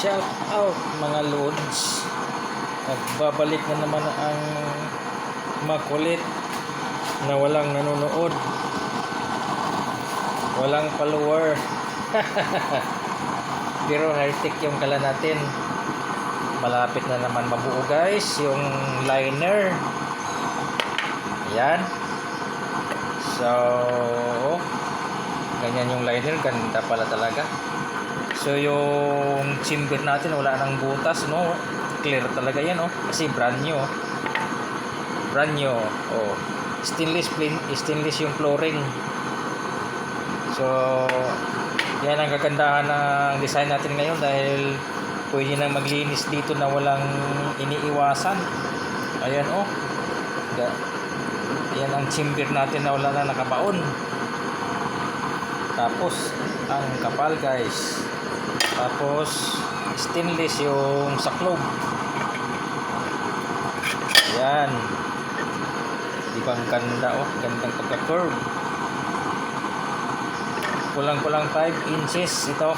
Shout out mga lods. Nagbabalik na naman ang makulit na walang nanonood. Walang follower. Pero high-tech yung kala natin. Malapit na naman mabuo guys. Yung liner. Ayan. So, ganyan yung liner. Ganda pala talaga. So yung chamber natin wala nang butas no. Clear talaga yan oh. Kasi brand new. Brand new. Oh. Stainless plain, stainless yung flooring. So yan ang kagandahan ng design natin ngayon dahil pwede nang maglinis dito na walang iniiwasan. Ayan oh. Yan ang chamber natin na wala na nakabaon. Tapos ang kapal guys. Tapos stainless yung saklob. Yan. Di ba ang ganda oh, gandang pagka-curve. Kulang-kulang 5 inches ito.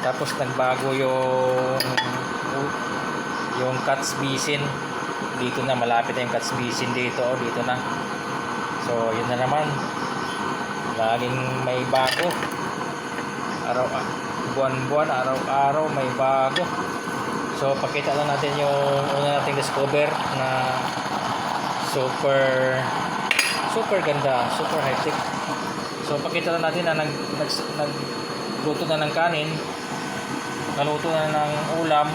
Tapos nagbago yung yung cuts basin. Dito na malapit na yung cuts basin dito, oh, dito na. So, yun na naman. Laging may bago araw buwan-buwan, araw-araw may bago. So pakita lang natin yung una nating discover na super super ganda, super high tech. So pakita lang natin na nag, nag, nagluto na ng kanin, naluto na ng ulam.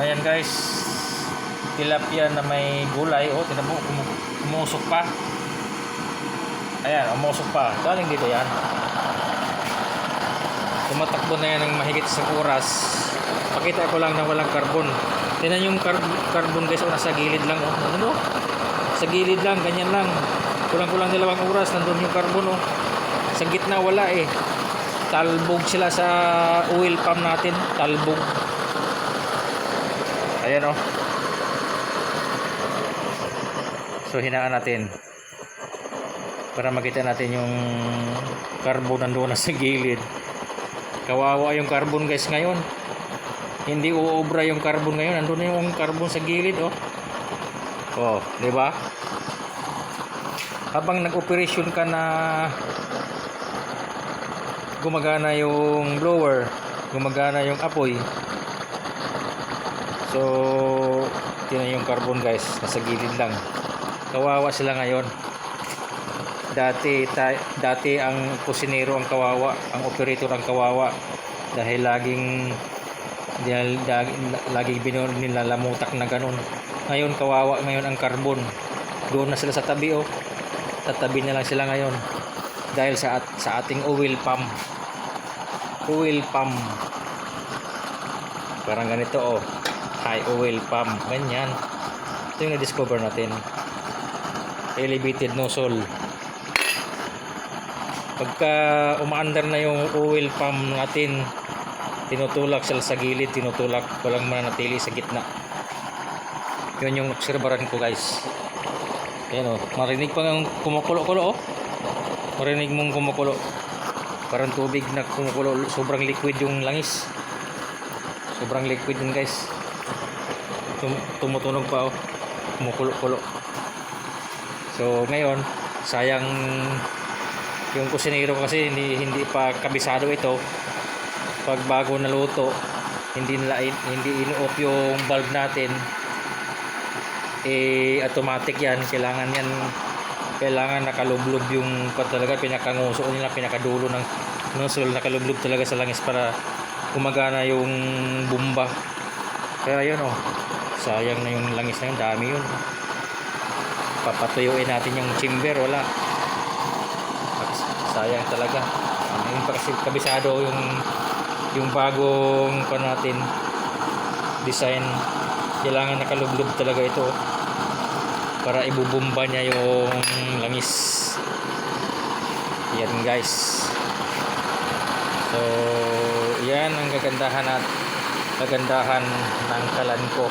Ayan guys, tilapia na may gulay. Oh, tinan mo, kumu- kumusok pa. Ayan, umusok pa. Galing dito yan tumatakbo na yan ng mahigit sa oras. Pakita ko lang na walang carbon tinan yung car- carbon guys. Oh, nasa gilid lang oh. ano? Sa gilid lang ganyan lang. Kulang kulang dalawang oras nandun yung carbon oh. sa gitna wala eh. Talbog sila sa oil pump natin. Talbog. Ayan oh. So hinaan natin. Para makita natin yung carbon nandoon na sa gilid kawawa yung carbon guys ngayon. Hindi uobra yung carbon ngayon. Nandun na yung carbon sa gilid oh. Oh di ba? Habang nag-operasyon ka na gumagana yung blower gumagana yung apoy so tinan yung carbon guys nasa gilid lang. Kawawa sila ngayon dati ta, dati ang kusinero ang kawawa ang operator ang kawawa. Dahil laging dahil lagi, lagi binor nilalamutak na ganun. Ngayon kawawa ngayon ang carbon doon na sila sa tabi oh. Tatabi na lang sila ngayon. Dahil sa at, sa ating oil pump. Oil pump. Parang ganito oh. High oil pump. Ganyan. Ito yung na-discover natin. Elevated nozzle pagka umaandar na yung oil pump natin tinutulak sila sa gilid tinutulak walang mananatili sa gitna. Yun yung obserbaran ko guys. Yan o marinig pa ng kumukulo-kulo oh. Marinig mong kumukulo. Parang tubig na kumukulo. Sobrang liquid yung langis. Sobrang liquid yun guys. Tum tumutunog pa oh. Kumukulo-kulo. So ngayon sayang yung kusinero kasi hindi hindi pa kabisado ito. Pag bago naluto hindi nila hindi ino-off yung valve natin. Eh automatic yan. Kailangan yan kailangan nakalublob yung pa talaga. Pinakanguso nila pinakadulo ng nozzle nakalublob talaga sa langis para gumagana yung bumba. Kaya yun oh. Sayang na yung langis na yun. Dami yun. Papatuyuin natin yung chamber. Wala sayang talaga. Kasi kabisado yung yung bagong pa natin design. Kailangan nakalublob talaga ito para ibubumba niya yung langis. Yan guys. So yan ang kagandahan at kagandahan ng kalan ko.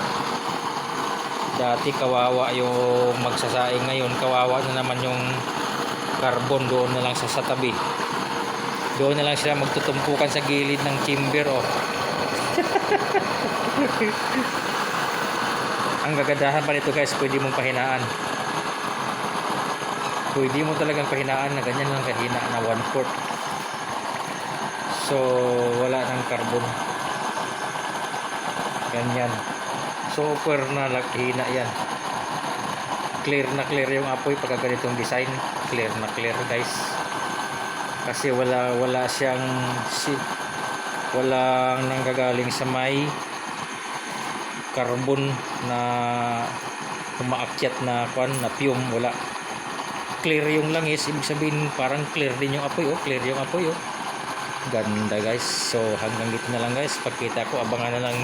Dati kawawa yung magsasaing. Ngayon kawawa na naman yung carbon doon na lang sa, sa tabi Doon na lang sila magtutumpukan sa gilid ng chamber oh. Ang gagandahan pa nito guys, pwede mong pahinaan. Pwede mo talagang pahinaan na ganyan lang kahina na 1 fourth. So, wala ng carbon. Ganyan. Super na hina yan. Clear na clear yung apoy pagka ganitong design. Clear na clear guys. Kasi wala wala siyang si walang nanggagaling sa may carbon na umaakyat na kwan na fume wala. Clear yung langis ibig sabihin parang clear din yung apoy oh. Clear yung apoy oh. Ganda guys. So hanggang dito na lang guys. Pagkita ko abangan na lang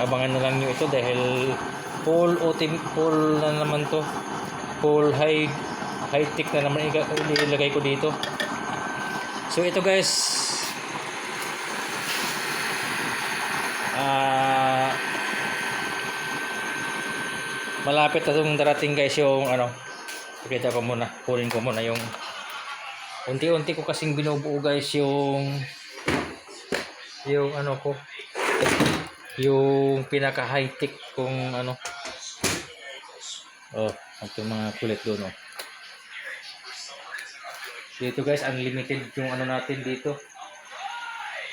abangan na lang nyo ito dahil full OTM full na naman to. Full high high tech na naman ilagay ko dito. So ito guys. Ah malapit na itong darating guys yung ano. Pakita ko muna kunin ko muna yung unti-unti ko kasing binubuo guys yung yung ano ko. Yung pinaka high tech kung ano oh ito mga kulit doon oh. Dito guys unlimited yung ano natin dito.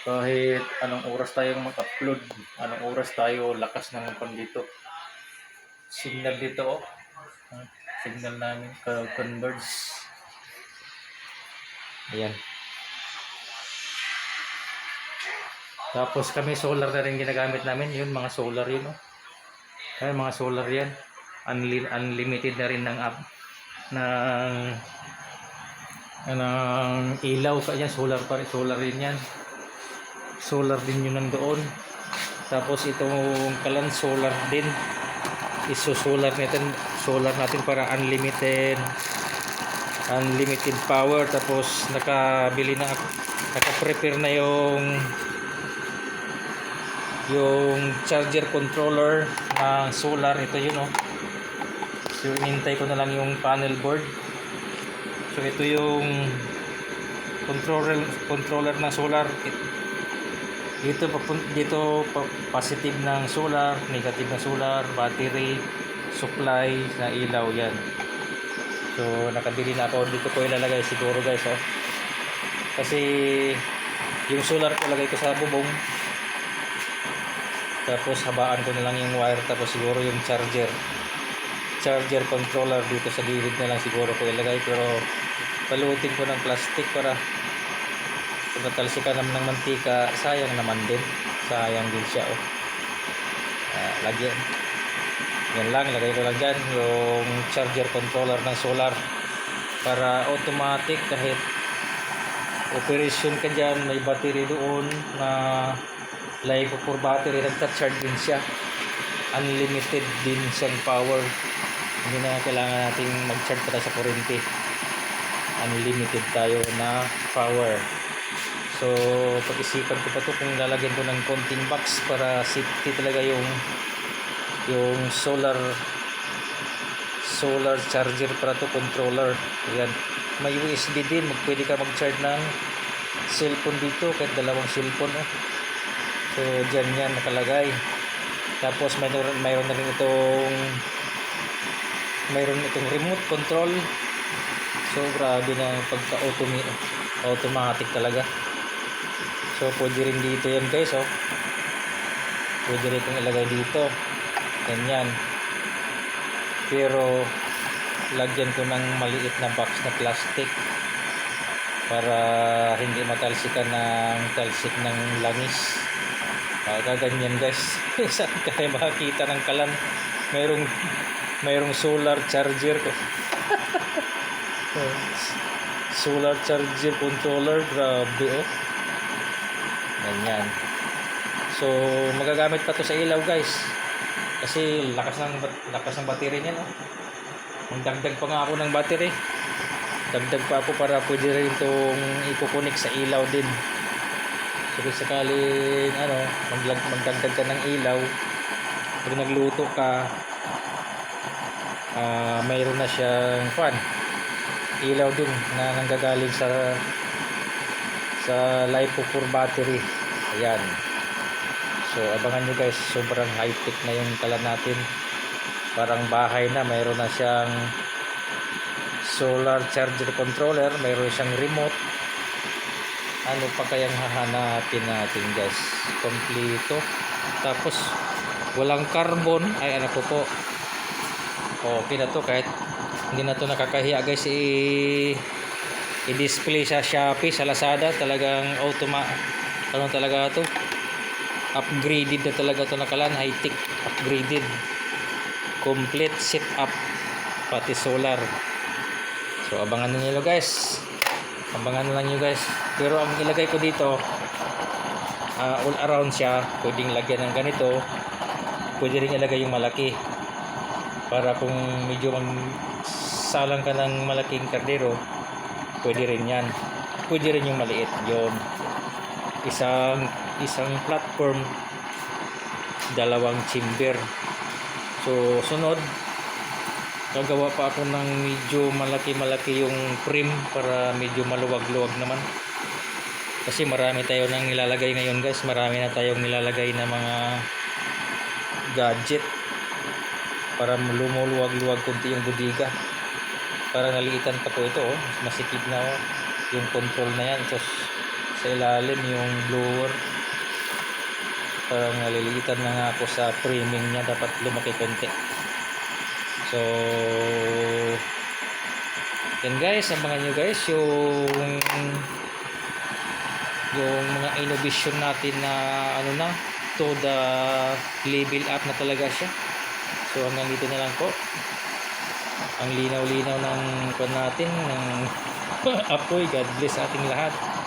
Kahit anong oras tayo mag-upload anong oras tayo lakas ng pan dito. Signal dito oh. Ah, signal namin ka- converge ayan. Tapos kami solar na rin ginagamit namin. Yun mga solar yun oh. Ayan, mga solar yan unlimited na rin ng app ng ng ilaw pa yan solar pa rin solar rin yan. Solar din yun nandoon. Tapos itong kalan solar din. Iso solar natin solar natin para unlimited unlimited power. Tapos nakabili na naka-prepare na yung yung charger controller ng solar. Ito yun oh so inintay ko na lang yung panel board so ito yung controller controller ng solar dito dito positive ng solar, negative ng solar, battery, supply na ilaw yan. So nakabili na ako dito ko ilalagay siguro guys oh. Kasi yung solar ko lagay ko sa bubong. Tapos habaan ko na lang yung wire tapos siguro yung charger. Charger controller dito sa gilid na lang siguro ko ilagay pero palutin ko ng plastic para kung natalsikan naman ng mantika, sayang naman din. Sayang din siya, oh. Ah, lagyan. Yan lang, lagay ko lang dyan yung charger controller ng solar para automatic kahit operation ka dyan, may battery doon na live for battery, nagta-charge din siya. Unlimited din siyang power. Hindi na kailangan nating mag-charge para sa kuryente. Unlimited tayo na power. So, pag-isipan ko pa to kung lalagyan ko ng konting box para safety talaga yung yung solar solar charger para to controller. Ayan. May USB din. Pwede ka mag-charge ng cellphone dito kahit dalawang cellphone. Oh. So, dyan yan nakalagay. Tapos mayroon, mayroon na rin itong mayroon itong remote control. So, grabe na pagka-automatic automatic talaga. So, pwede rin dito yan guys, oh. Pwede rin itong ilagay dito. Ganyan. Pero, lagyan ko ng maliit na box na plastic para hindi matalsikan ng talsik ng langis. Uh, ganyan guys. Saan kayo makakita ng kalan? Mayroong, mayroong solar charger ko. solar charger controller. Grabe oh. Ganyan. So, magagamit pa to sa ilaw, guys. Kasi lakas ng lakas ng battery niya, no. Magdagdag pa nga ako ng battery. Dagdag pa ako para pwede rin itong ikukunik sa ilaw din. So, kung sakaling, ano, maglag magdagdag ka ng ilaw, pag nagluto ka, ah mayroon na siyang fan. Ilaw din na nanggagaling sa sa LiPo 4 battery. Ayan. So abangan nyo guys sobrang high tech na yung kalan natin. Parang bahay na mayroon na siyang solar charger controller mayroon siyang remote. Ano pa kayang hahanapin natin guys? Kompleto. Tapos walang carbon. Ay ano ko po okay na to. Kahit hindi na to nakakahiya guys. I i-display sa Shopee sa Lazada. Talagang automa ano talaga to? Upgraded na talaga to nakalan high tech upgraded. Complete setup pati solar. So abangan niyo guys. Abangan lang nyo guys. Pero ang ilagay ko dito ah, all around siya pwedeng lagyan ng ganito. Pwede rin ilagay yung malaki para kung medyo salang ka ng malaking kardero pwede rin yan. Pwede rin yung maliit yun. Isang isang platform dalawang chamber. So sunod gagawa pa ako ng medyo malaki-malaki yung frame para medyo maluwag-luwag naman. Kasi marami tayo nang nilalagay ngayon guys. Marami na tayong nilalagay na mga gadget para lumuluwag-luwag kunti yung budiga para naliitan pa po ito oh. masikip na oh. yung control na yan tapos sa ilalim yung blower parang naliliitan na nga ako sa framing niya dapat lumaki konti So, yan guys, abangan nyo guys yung yung mga innovation natin na ano na to the level up na talaga siya. So, hanggang dito na lang po. Ang linaw-linaw ng pan natin ng apoy. God bless ating lahat.